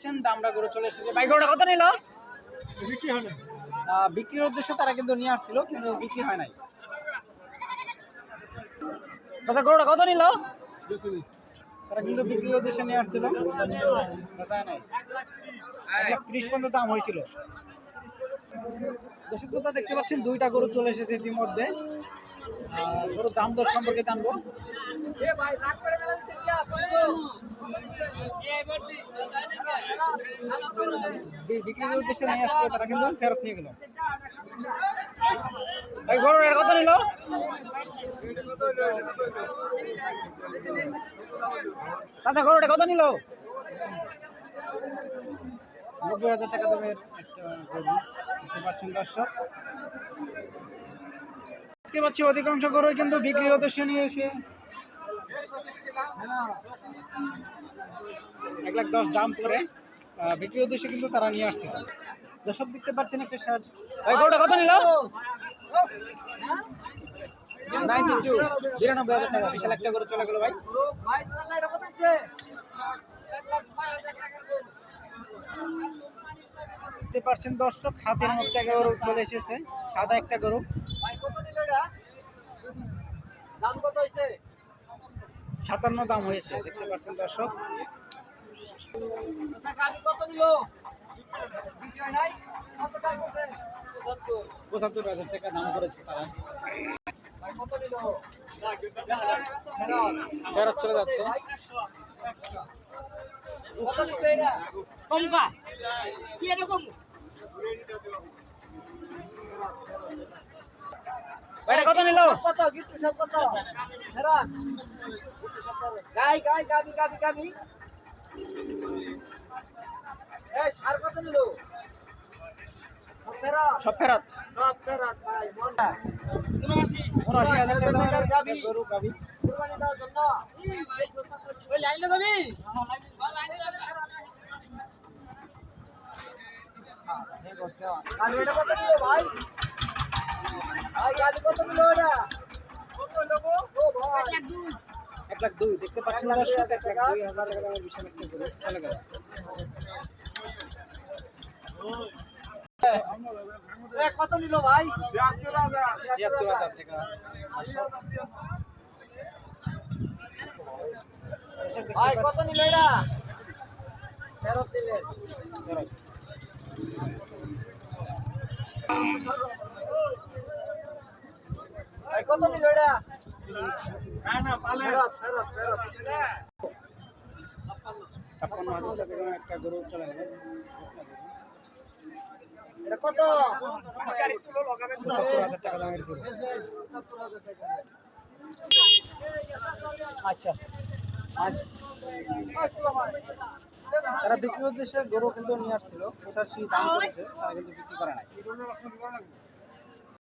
পাচ্ছেন দামরা গরু চলে এসেছে। ভাই গরুটা কত নিল? বিক্রি আহ, বিক্রির উদ্দেশ্যে তারা কিন্তু নিয়ে আসছিল কিন্তু বিক্রি হয় নাই। দাদা গরুটা কত নিল? তারা কিন্তু বিক্রির উদ্দেশ্যে নিয়ে আসছিল। ত্রিশ পর্যন্ত দাম হয়েছিল। দর্শক দেখতে পাচ্ছেন দুইটা গরু চলে এসেছে ইতিমধ্যে। গরুর দাম দর সম্পর্কে জানব। বিক্রির উদ্দেশ্যে নিয়ে আসছিল তারা কিন্তু ফেরত নিয়ে গেল। ভাই গরুর এর কত নিল? চাচা গরুটা কত নিল? নব্বই হাজার টাকা দামের একটা গরু। দেখতে পাচ্ছেন দর্শক। দেখতে পাচ্ছি অধিকাংশ গরুই কিন্তু বিক্রির উদ্দেশ্যে নিয়ে এসে এক লাখ দশ দাম করে বিক্রির উদ্দেশ্যে কিন্তু তারা নিয়ে আসছিল দর্শক দেখতে পাচ্ছেন একটা শার্ট ভাই, গরুটা কত নিল? বিশাল একটা চলে ভাই। দর্শক, হাতের মধ্যে গরু চলে এসেছে। সাদা একটা গরু। দাম কত হয়েছে সাতান্ন দাম হয়েছে, দেখতে পাচ্ছেন দর্শক। পঁচাত্তর হাজার টাকা দাম করেছে তারা। ফেরত চলে যাচ্ছে। ভাইটা কত নিল কত গিফট সব কত হেরান গাই গাই গাবি গাবি গাবি এই সার কত নিল সব ফেরত সব ফেরত সব ফেরত ভাই মনটা উনআশি উনআশি হাজার টাকা গাবি গরু গাবি কুরবানি দেওয়ার জন্য ওই লাইনে যাবি এটা কত নিল ভাই এক লাখ দুই। দেখতে পাচ্ছেন দর্শক এক লাখ দুই হাজার টাকা বিশাল একটা গরু। চলে গেল। কত নিল ভাই? ছিয়াত্তর হাজার। ভাই কত নিল এটা? ফেরত দিলেন কত নিল এটা? ছাপ্পান্ন হাজার একটা গরু চলে এটা কত? আচ্ছা। তারা বিক্রির উদ্দেশ্যে গরু কিন্তু নিয়ে আসছিল। পঁচাশি দাম করেছে, তারা কিন্তু বিক্রি করে নাই।